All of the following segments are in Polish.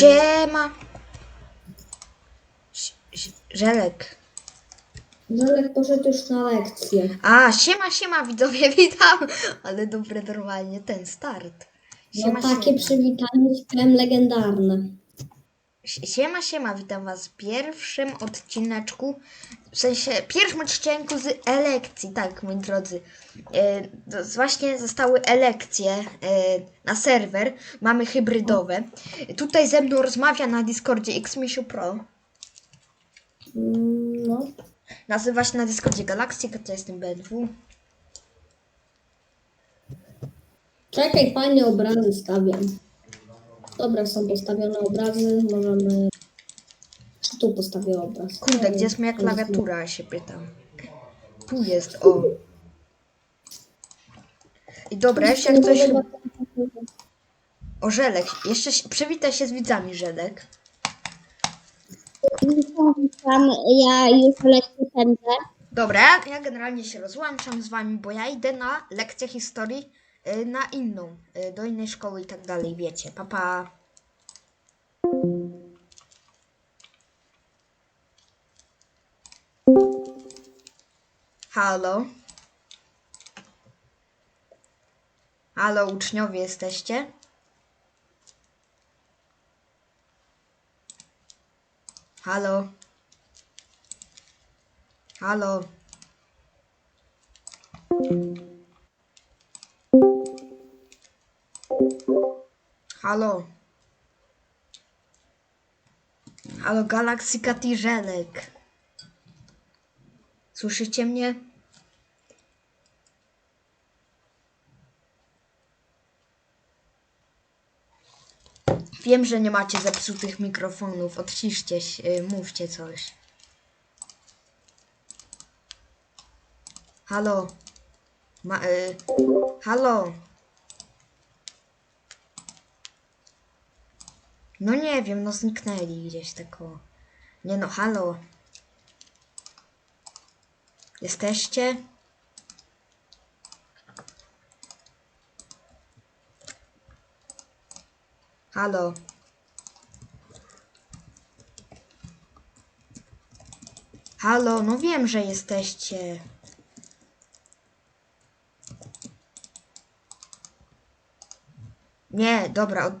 Siema. Ś- Żelek. Żelek poszedł już na lekcję. A, siema, siema widzowie, witam. Ale dobre normalnie ten start. Siema, No takie siema. przywitanie krem legendarne. Si- Siema, siema, witam was w pierwszym odcineczku, w sensie pierwszym odcinku z elekcji, tak, moi drodzy. E, z- właśnie zostały elekcje e, na serwer, mamy hybrydowe. Tutaj ze mną rozmawia na Discordzie Xmisiu Pro. No, Nazywa się na Discordzie Galaktyka, to jestem BNW. czekaj, fajne obrazy stawiam. Dobra, są postawione obrazy, możemy... Tu postawię obraz? Kurde, gdzie jest moja klawiatura, ja się pytam. Tu jest, o. I dobra, jeszcze jak coś... O, Żelek, jeszcze się, przywitaj się z widzami, Żelek. Witam. Ja już pędzę. Dobra, ja, ja generalnie się rozłączam z wami, bo ja idę na lekcję historii y, na inną, y, do innej szkoły i tak dalej, wiecie. Papa. Pa. Halo? Halo, uczniowie jesteście? Halo? Halo? Halo? Halo, Galaxy Cat Żelek. Słyszycie mnie? Wiem, że nie macie zepsutych mikrofonów. Odciszcie się, y, mówcie coś. Halo? Ma, y, halo? No nie wiem, no zniknęli gdzieś tako. Nie no, halo? Jesteście? Halo? Halo, no wiem, że jesteście. Nie, dobra.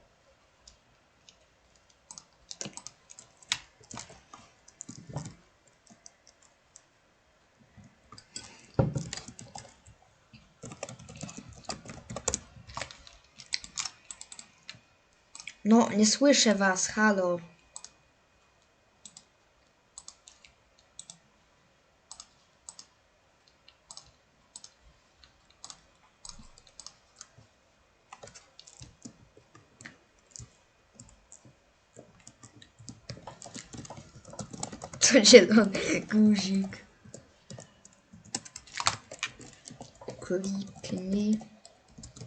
Nie słyszę was, halo. To zielony guzik. Kliknij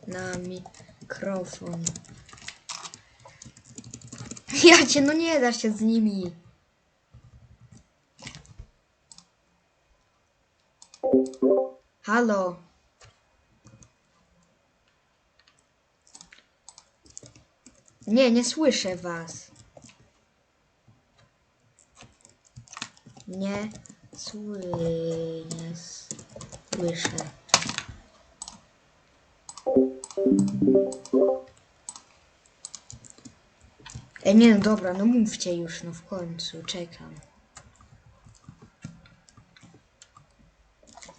na mikrofon. Ja cię, no nie da się z nimi. Halo. Nie, nie słyszę was. Nie sły... nie słyszę. E, nie no dobra, no mówcie już, no w końcu, czekam.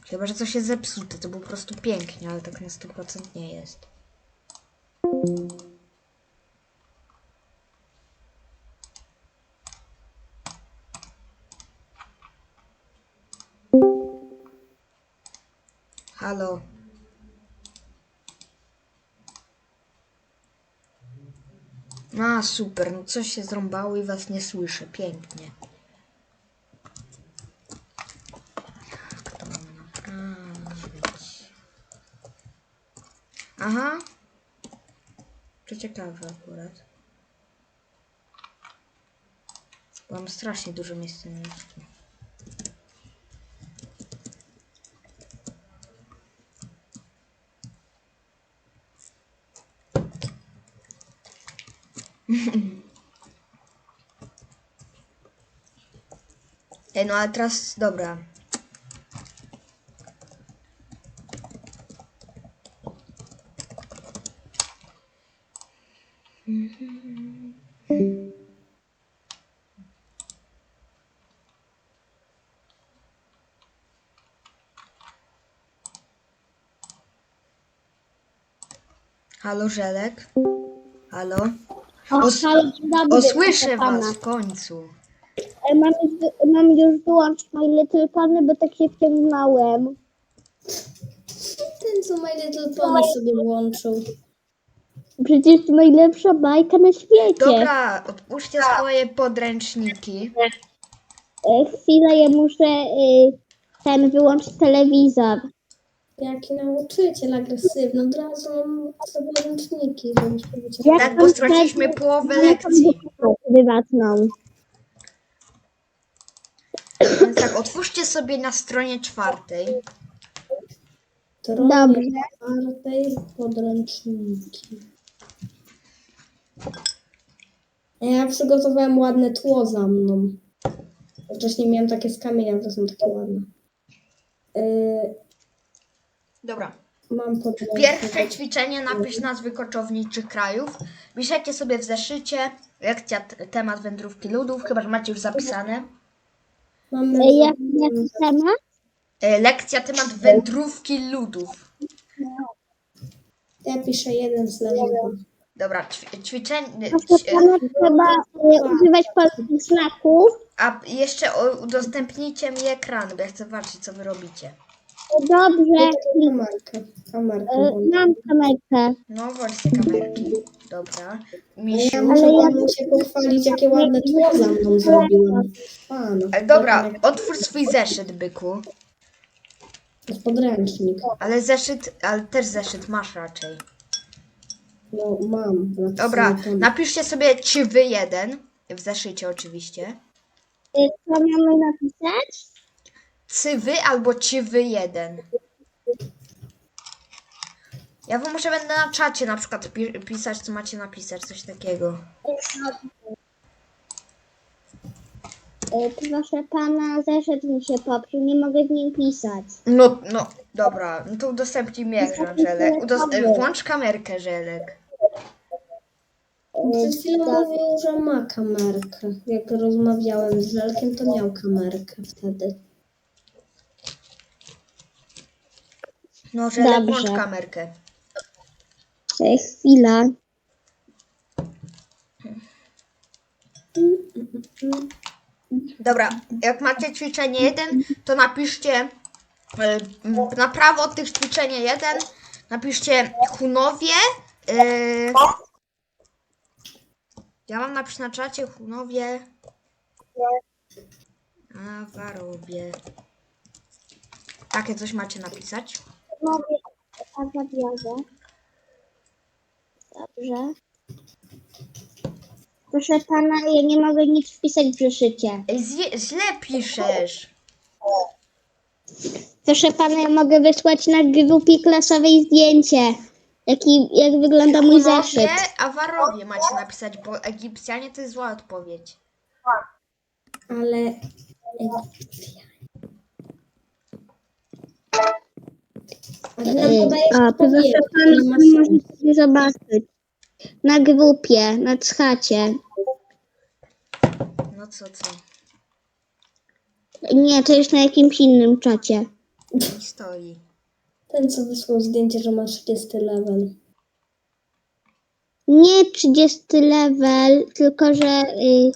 Chyba, że coś jest zepsute, to było po prostu pięknie, ale tak na 100% nie jest. Halo. A, super, no coś się zrąbało i was nie słyszę. Pięknie. Naprawić? Aha. To ciekawe akurat. Mam strasznie dużo miejsca na. No ale teraz, dobra. Halo, Żelek? Halo? O, Os- halo, dzień dobry, O, słyszę pana. was w końcu. E, Mam, już mam już wyłączyć My Little Pony, bo tak się wciągnąłem. Ten, co My Little Pony sobie włączył. Przecież to najlepsza bajka na świecie. Dobra, odpuśćcie swoje podręczniki. E, Chwilę, ja muszę y, ten wyłączyć telewizor. Jaki nauczyciel agresywny. Od razu mam sobie ręczniki, żebyś powiedział. Jak Tak, tam bo straciliśmy połowę lekcji. Prywatną. Więc tak, otwórzcie sobie na stronie czwartej. Dobrze. czwartej podręczniki. Ja przygotowałem ładne tło za mną. Wcześniej miałem takie z kamienia, to są takie ładne. Yy, Dobra. mam podręcznik. Pierwsze ćwiczenie napisz nazwy koczowniczych krajów. Piszecie sobie w zeszycie lekcja t- temat wędrówki ludów, chyba że macie już zapisane. Mamy E, Jak, temat? E, Lekcja temat wędrówki ludów. Ja piszę jeden z leżących. Dobra, ćwi- ćwiczenie. Pana, trzeba y, używać polskich znaków. A jeszcze o- udostępnijcie mi ekran, bo ja chcę zobaczyć, co wy robicie. Dobrze, Kamerkę. Kamerkę. e, mam kamerkę. No, włączcie kamerki. Dobra. Ja Misiu. muszę Ale ja- panu się pochwalić, jakie ładne tło za mną zrobiłem. Pan. Ale dobra, otwórz swój zeszyt, byku. To jest podręcznik. Ale zeszyt, ale też zeszyt masz raczej. No mam. Dobra, tam. napiszcie sobie czy wy jeden. W zeszycie oczywiście. Y, Co mamy napisać? Cywy albo ciwy jeden. Ja wam może będę na czacie na przykład pi- pisać, co macie napisać, coś takiego. Y, Proszę pana, zeszyt mi się popsuł, nie mogę w nim pisać. No, no, dobra, no to udostępnij mi ekran, Żelek. E, włącz kamerkę, Żelek. Przed chwilą mówił, że ma kamerkę. Jak rozmawiałem z Żelkiem, to miał kamerkę wtedy. No, Dobrze. włącz kamerkę. E, Chwila. Dobra, jak macie ćwiczenie jeden, to napiszcie e, na prawo od tych ćwiczenia jeden, napiszcie Hunowie. e, ja mam napisać na czacie Hunowie. A, Warowie. Takie coś macie napisać. Mogę a zawiozę. Dobrze. Proszę pana, ja nie mogę nic wpisać w zeszycie. Zje, źle piszesz. Proszę pana, ja mogę wysłać na grupie klasowej zdjęcie. Jaki, jak wygląda mój zeszyt. Hunowie, a Warowie macie napisać, bo Egipcjanie to jest zła odpowiedź. Ale... Podaje A, pan sensu. może sobie zobaczyć. Na grupie, na chacie. No co, co? Nie, to jest na jakimś innym czacie. Historii. Ten, co wysłał zdjęcie, że ma 30 level. Nie 30 level, tylko że y,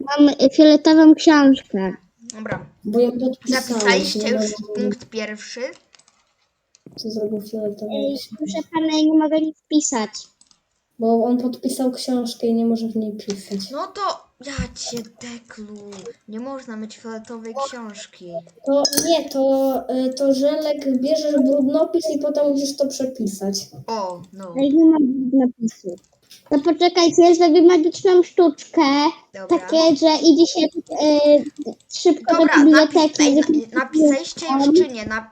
mam fioletową książkę. Dobra. Bo. Zapisaliście nie już punkt pierwszy. Co zrobił fioletowy? Ej, proszę pana, ja nie mogę nic pisać. Bo on podpisał książkę i nie może w niej pisać. No to ja cię deklu. Nie można mieć fioletowej książki. To nie, to, y, to żelek bierzesz brudnopis i potem musisz to przepisać. O, no. Ale nie mam napisu. To poczekajcie, zrobię magiczną sztuczkę. Dobra. Takie, że idzie się e, szybko Dobra, do napis, biblioteki. ej, żeby- na, napisaliście już czy nie? Na,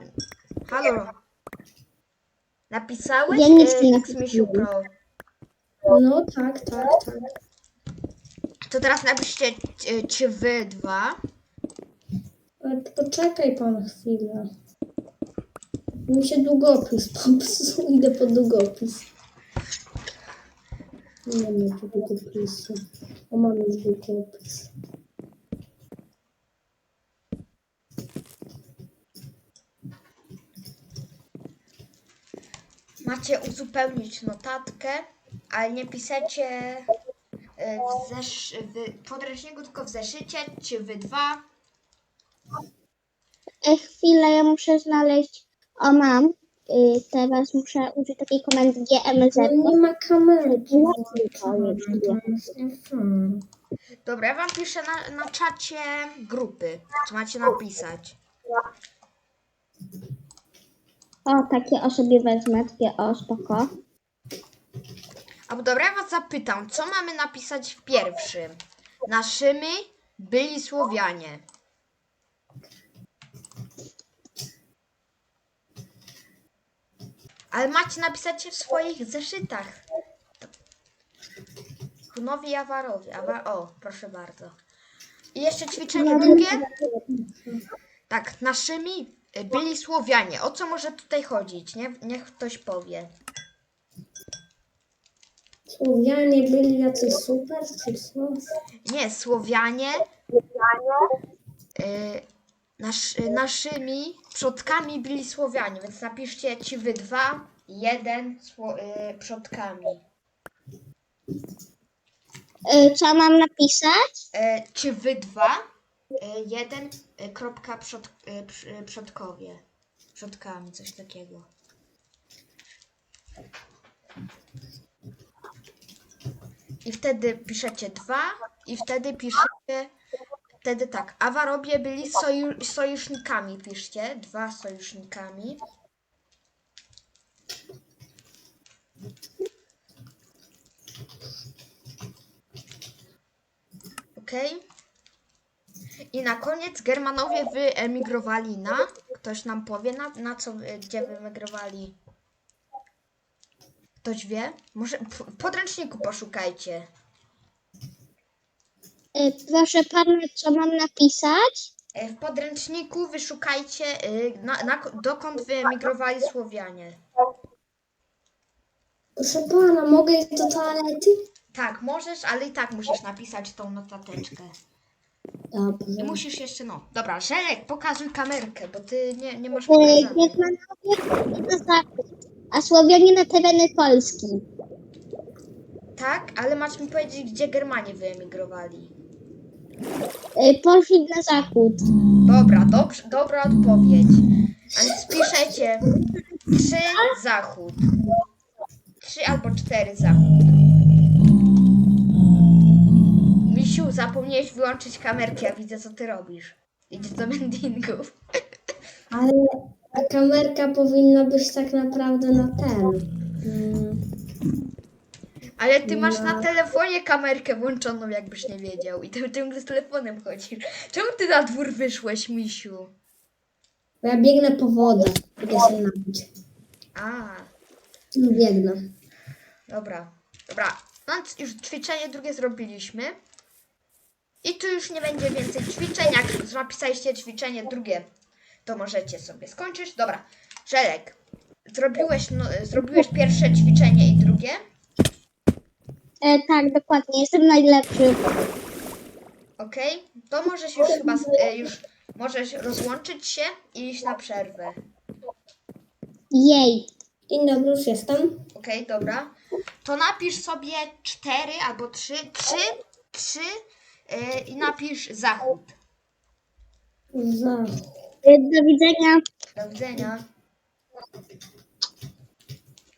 halo? Napisałeś? Ja nic e, nie Xmisiu napisałem. Pro. No tak, tak, tak. To teraz napiszcie e, czy wy dwa. Ale poczekaj pan chwilę. Mi się długopis popsuł. Idę po długopis. Nie mam tu długopisu. O, mam już długopis. Macie uzupełnić notatkę, ale nie piszecie e, w, zesz- w podręczniku, tylko w zeszycie, czy wy dwa. E, chwilę, ja muszę znaleźć. O, mam. Y, teraz muszę użyć takiej komendy GMZ. Nie ma Mhm. Dobra, ja wam piszę na, na czacie grupy, co macie napisać. O, takie o sobie wezmę, takie o, spoko. A dobra, ja was zapytam, co mamy napisać w pierwszym? Naszymi byli Słowianie. Ale macie napisać je w swoich zeszytach. Hunowi i Awarowi. Awa o, proszę bardzo. I jeszcze ćwiczenie drugie. Tak, naszymi byli Słowianie. O co może tutaj chodzić? Nie? Niech ktoś powie. Słowianie byli jacyś super, czy co? Nie, Słowianie y, nasz, y, naszymi przodkami byli Słowianie, więc napiszcie ci wy dwa, jeden sło, y, przodkami. Co mam napisać? Y, czy wy dwa, jeden y, kropka przod, y, przodkowie. Przodkami, coś takiego. I wtedy piszecie dwa i wtedy piszecie wtedy tak, Awarowie byli soju, sojusznikami, piszcie, dwa sojusznikami. Okej. I na koniec Germanowie wyemigrowali na, ktoś nam powie, na, na co, wy- gdzie wyemigrowali? Ktoś wie? Może w w podręczniku poszukajcie. Y, proszę pana, co mam napisać? E, W podręczniku wyszukajcie, y, na, na, dokąd wyemigrowali Słowianie. Proszę pana, mogę iść do toalety? Tak, możesz, ale i tak musisz napisać tą notateczkę. Dobrze. I musisz jeszcze, no. Dobra, Żelek, pokazuj kamerkę, bo ty nie, nie masz. Germanowie na zachód, a Słowianie na tereny Polski. Tak, ale masz mi powiedzieć, gdzie Germanie wyemigrowali. Y, poszli na zachód. Dobra, dobrze, dobra odpowiedź. A więc piszecie trzy zachód. Trzy albo cztery zachód. Misiu, zapomniałeś wyłączyć kamerki, ja widzę co ty robisz. Idziesz do mendingów. Ale ta kamerka powinna być tak naprawdę na ten. Mm, Ale ty masz na telefonie kamerkę włączoną, jakbyś nie wiedział. I ty ciągle z telefonem chodzisz. Czemu ty na dwór wyszłeś, misiu? Bo ja biegnę po wodę. Idę się napić. A, Biegnę. dobra. Dobra, no już ćwiczenie drugie zrobiliśmy. I tu już nie będzie więcej ćwiczeń. Jak zapisaliście ćwiczenie drugie, to możecie sobie skończyć. Dobra, Żelek, zrobiłeś, no, zrobiłeś pierwsze ćwiczenie i drugie? E, tak, dokładnie, jestem najlepszy. Okej, to możesz już chyba, e, już możesz rozłączyć się i iść na przerwę. Jej. Dzień dobry, już jestem. Okej, dobra. To napisz sobie cztery albo trzy, trzy, trzy e, i napisz zachód. Za. E, do widzenia. Do widzenia.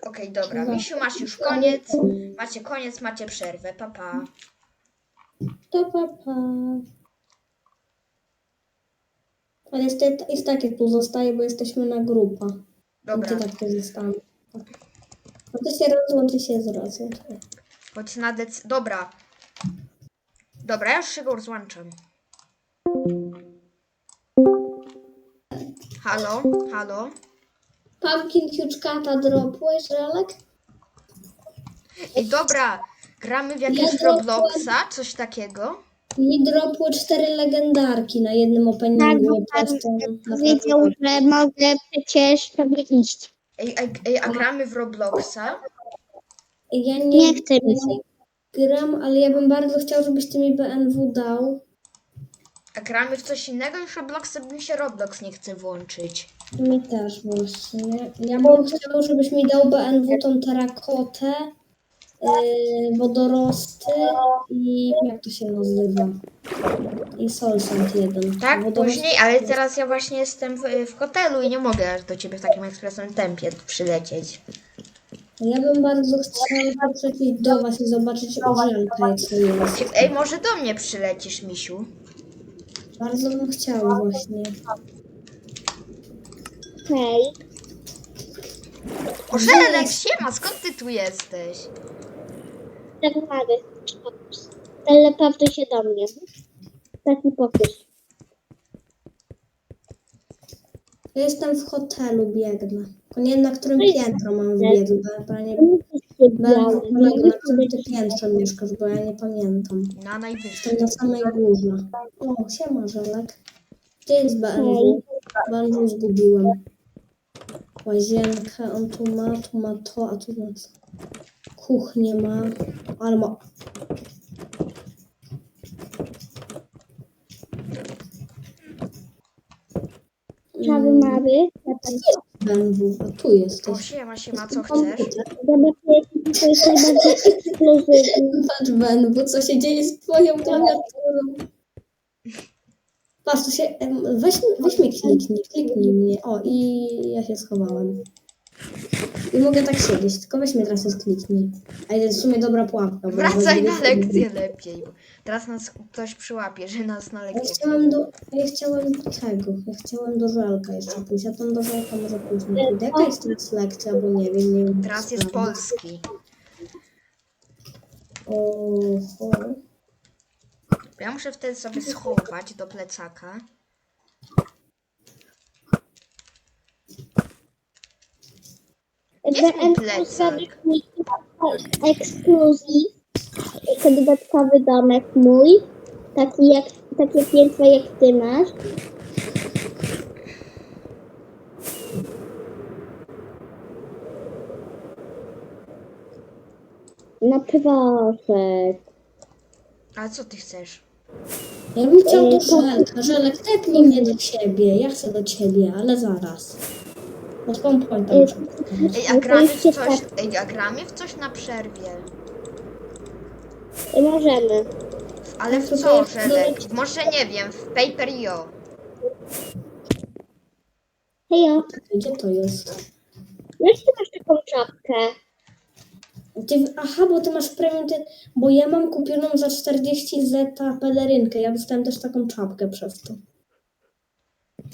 Okej, dobra. Misiu, masz już koniec. Macie koniec, macie przerwę. Pa, pa. To pa, pa. Ale jest, jest tak, jak tu zostaje, bo jesteśmy na grupa. Dobra, Gdzie tak. Tak. No to się rozłączy się z Rosją. chodź na dec... Dobra. Dobra, ja już się go rozłączam. Halo, halo. Pumpkin Huge dropłeś, Relek? Ej, dobra. Gramy w jakiegoś Ja Robloxa, coś takiego. Mi dropły cztery legendarki na jednym openingu. Tak, to Powiedział, że mogę przecież sobie iść. Ej, ej, ej a gramy w Robloxa? Ja nie, Nie chcę mi ja się. Gram, ale ja bym bardzo chciał, żebyś ty mi BNW dał. A gramy w coś innego niż Robloxa, bo mi się Roblox nie chce włączyć. Mi też właśnie. Ja bym chciał, żebyś mi dał BNW tą terakotę, yy, wodorosty i jak to się nazywa? I solsant jeden. Tak, Wodorosty- później, ale teraz ja właśnie jestem w, w hotelu i nie mogę aż do ciebie w takim ekspresowym tempie przylecieć. Ja bym bardzo chciał przejść do was i zobaczyć orzelka, jak to jest. Ej, może do mnie przylecisz, misiu? Bardzo bym chciał właśnie. Hej. Orzenek, siema, skąd ty tu jesteś? Tak mogę. Teleportuj się do mnie. Taki pokus. Ja jestem w hotelu, biegnę. Nie na którym piętro mam wbiec, bo ja nie Biały. na którym ty piętrze mieszkasz, bo ja nie pamiętam. Na najwyższym. Jestem na samej górze. O, siema, Żelek. Gdzie jest BMW? BMW zgubiłem. Łazienkę on tu ma, tu ma to, a tu ma? Kuchnię ma, ale ma... Prawy mały. BMW, a tu O, jesteś. siema, siema, co chcesz? Zobaczcie, jaki to jest najbardziej ekskluzywny. Patrz, BMW, co się dzieje z twoją klawiaturą? Patrz, to się... em, Weź, weź mnie kliknij, kliknij mnie. O, i ja się schowałem. I mogę tak siedzieć, tylko weź mnie teraz i kliknij. A jest w sumie dobra pułapka. bo Wracaj na będzie- lekcję lepiej. Teraz nas ktoś przyłapie, że nas na Ja lekcję. chciałem do, ja chciałem do tego, ja chciałem do żelka jeszcze pójść, a tam do żelka może później pójdę. Jaka jest teraz lekcja, bo nie wiem, nie wiem. Teraz jest polski. Oho. Ja muszę wtedy sobie schować do plecaka. Jest mój plecak. Ekskluzyw. Dodatkowy domek mój. Taki jak, takie piętro jak ty masz. No proszę. A co ty chcesz? Ja bym chciał do żelka, żelek tepnij mnie do ciebie, ja chcę do ciebie, ale zaraz. Pod pointa Ej, muszę. Ej, a gramy w coś, ej, a gramy w coś na przerwie. Możemy. Ale w co, Żelek? Może nie wiem, w Paper.io. Hejo, Gdzie to jest? jak ty masz taką czapkę? Ty, aha, bo ty masz premium, ty, bo ja mam kupioną za 40 zeta pelerynkę, ja dostałem też taką czapkę przez to.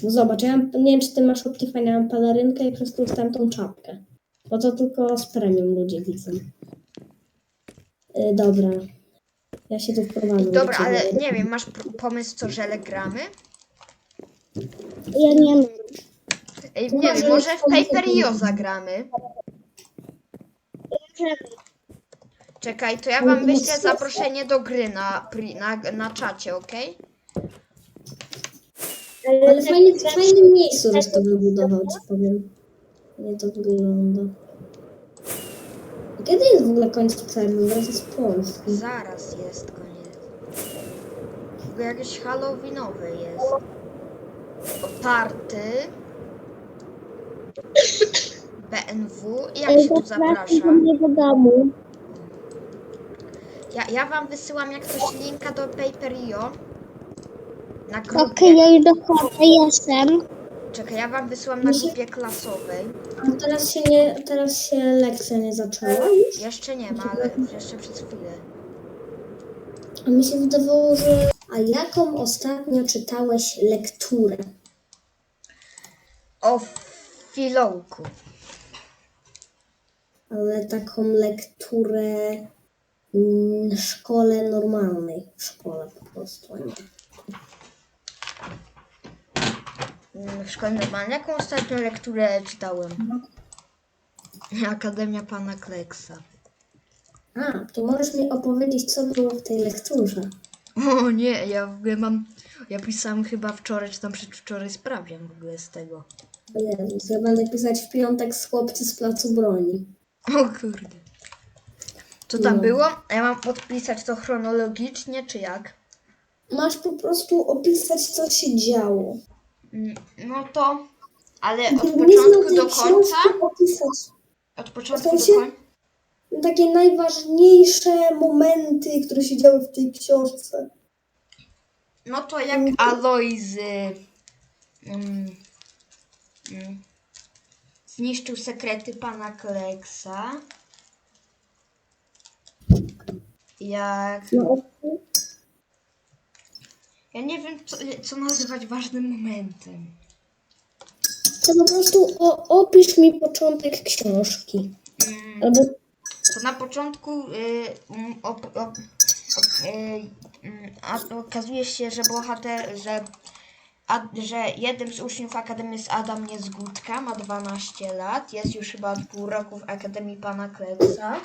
No Zobacz, ja mam, nie wiem czy ty masz Optifine, ja mam pelerynkę i przez to dostałem tą czapkę. Bo to tylko z premium ludzie widzą. Yy, dobra. Ja się tu wprowadzę. Dobra, ale nie wiem, masz p- pomysł, co Żelek gramy? Ja nie mam. Ej, nie wiem, może w Paper.io zagramy? Możemy. Czekaj, to ja wam wyślę zaproszenie do gry na, pri- na, na czacie, okej? Ale tak fajnie, w fajnym miejscu żeś to wybudował, ci powiem. Nie to wygląda. Kiedy jest w ogóle końc przerwy? Wraz z Polski. Zaraz jest koniec. Tylko jakieś halloweenowe jest. Oparty. BNW. I jak się tu Zapraszam do zaprasza? mnie do domu. Ja, ja wam wysyłam jak coś linka do Paper.io. Na grupie. Okej, ja już dochodzę, jestem. Czekaj, ja wam wysyłam na grupie klasowej. A teraz się nie, teraz się lekcja nie zaczęła już? Jeszcze nie ma, ale jeszcze przez chwilę. A mi się wydawało, że... A jaką ostatnio czytałeś lekturę? O filołku. Ale taką lekturę mm, w szkole normalnej. W szkole po prostu, a nie. Mm, W szkole normalnej. Jaką ostatnią lekturę czytałem? Akademia Pana Kleksa. A, to możesz mi opowiedzieć, co było w tej lekturze. O nie, ja w ogóle mam... Ja pisałem chyba wczoraj, czy tam przedwczoraj sprawdzian w ogóle z tego. O Jezus, ja będę pisać w piątek z chłopcy z placu broni. O kurde. Co tam No. było? A ja mam podpisać to chronologicznie, czy jak? Masz po prostu opisać, co się działo. Mm, No to... Ale od początku do końca? Opisać Od początku do końca? takie najważniejsze momenty, które się działy w tej książce. No to jak mm, mm, zniszczył sekrety pana Kleksa. Jak. No, Ja nie wiem, co, co nazywać ważnym momentem. to po prostu o, opisz mi początek książki. Mm, Albo to na początku y, mm, op, op, op, y, mm, a, okazuje się, że bohater, że, a, że jednym z uczniów Akademii jest Adam Niezgódka, ma 12 lat, jest już chyba od pół roku w Akademii Pana Kleksa.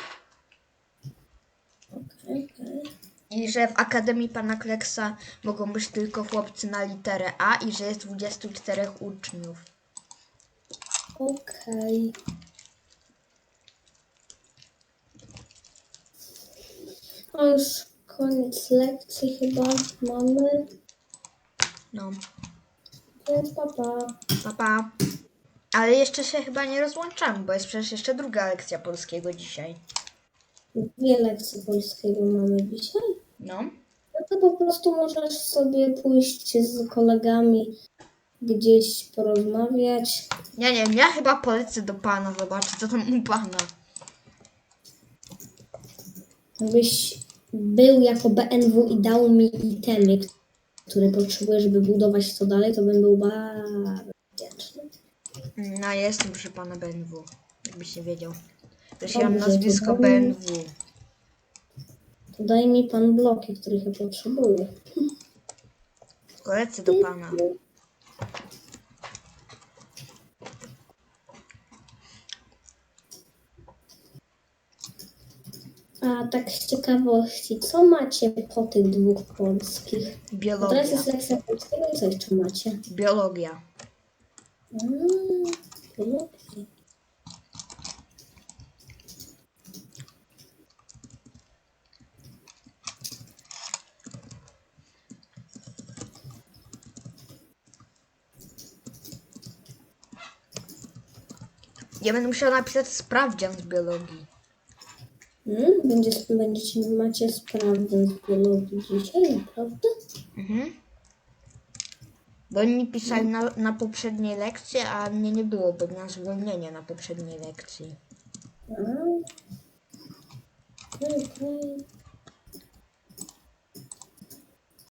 Okej, okej. I że w Akademii Pana Kleksa mogą być tylko chłopcy na literę A i że jest 24 uczniów. Okej. A już koniec lekcji chyba mamy. No, Więc papa. pa, pa. Ale jeszcze się chyba nie rozłączamy, bo jest przecież jeszcze druga lekcja polskiego dzisiaj. Dwie lekcje polskiego mamy dzisiaj. No. No to po prostu możesz sobie pójść z kolegami gdzieś porozmawiać. Ja nie wiem, ja chyba polecę do pana zobaczyć, co tam u pana. Gdybyś był jako BNW i dał mi itemy, które potrzebuję, żeby budować to dalej, to bym był bardzo wdzięczny. No, jestem proszę pana BNW, jakbyś nie wiedział. Też ja mam Dobrze, nazwisko to- BNW. To daj mi pan bloki, których ja potrzebuję. Polecę do pana. A tak z ciekawości, co macie po tych dwóch polskich? Bo Biologia. teraz jest lekcja polskiego i co jeszcze macie? Biologia. Mm, biologii. Ja będę musiała napisać sprawdzian z biologii. Mm, będzie, będziecie, macie sprawdzian z biologii dzisiaj, naprawdę? Mhm. Bo oni pisali na, na poprzedniej lekcji, a mnie nie było, bo miałam zwolnienie na poprzedniej lekcji. A. Okej.